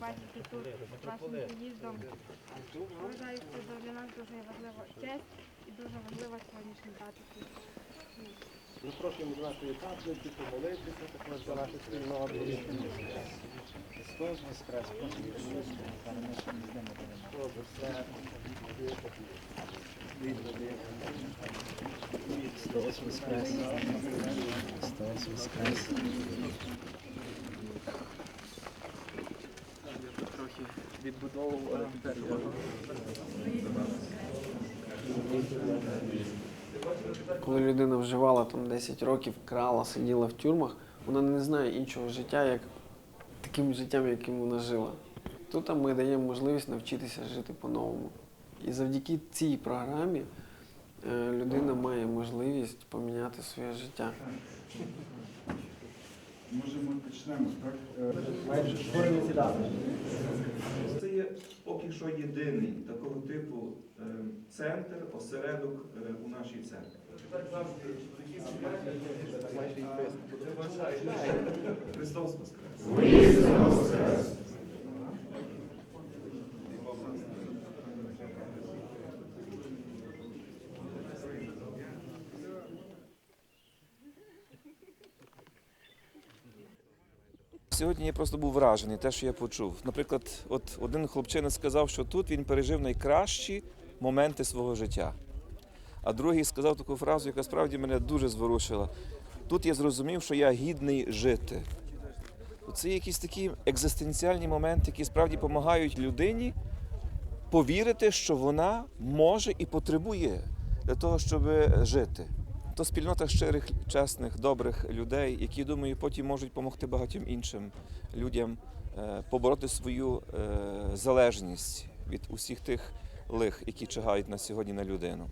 бачити тут вашим приїздом. Вважаю, що це для нас дуже важлива честь і дуже важлива сьогоднішня дата. тут. Запрошуємо до нашої таблиці, помолитися також за нашу спільноту. Христос Воскрес. Христос Воскрес, Христос Воскрес. Трохи відбудовували. Коли людина вживала там 10 років, крала, сиділа в тюрмах, вона не знає іншого життя, як таким життям, яким вона жила. Тут ми даємо можливість навчитися жити по-новому. І завдяки цій програмі е, людина має можливість поміняти своє життя. Може, ми почнемо, так? Це є поки що єдиний такого типу е, центр, осередок е, у нашій церкві. Христос Воскрес! Сьогодні я просто був вражений, те, що я почув. Наприклад, от один хлопчина сказав, що тут він пережив найкращі моменти свого життя. А другий сказав таку фразу, яка справді мене дуже зворушила. Тут я зрозумів, що я гідний жити. Це якісь такі екзистенціальні моменти, які справді допомагають людині повірити, що вона може і потребує для того, щоб жити. То спільнота щирих, чесних, добрих людей, які, думаю, потім можуть допомогти багатьом іншим людям е, побороти свою е, залежність від усіх тих лих, які чагають на сьогодні на людину.